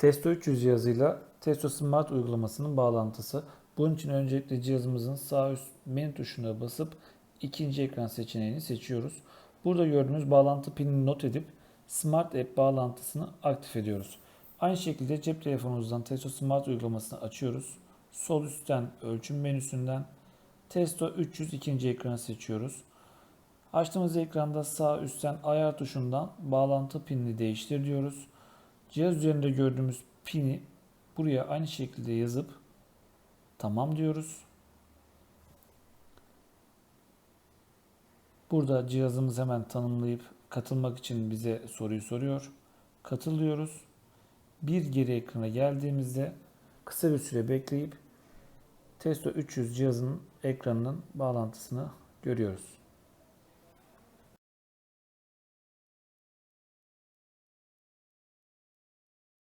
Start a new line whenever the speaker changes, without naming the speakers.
Testo 300 cihazıyla Testo Smart uygulamasının bağlantısı. Bunun için öncelikle cihazımızın sağ üst menü tuşuna basıp ikinci ekran seçeneğini seçiyoruz. Burada gördüğünüz bağlantı pinini not edip Smart App bağlantısını aktif ediyoruz. Aynı şekilde cep telefonumuzdan Testo Smart uygulamasını açıyoruz. Sol üstten ölçüm menüsünden Testo 300 ikinci ekranı seçiyoruz. Açtığımız ekranda sağ üstten ayar tuşundan bağlantı pinini değiştir diyoruz. Cihaz üzerinde gördüğümüz pini buraya aynı şekilde yazıp tamam diyoruz. Burada cihazımız hemen tanımlayıp katılmak için bize soruyu soruyor. Katılıyoruz. Bir geri ekrana geldiğimizde kısa bir süre bekleyip Testo 300 cihazının ekranının bağlantısını görüyoruz.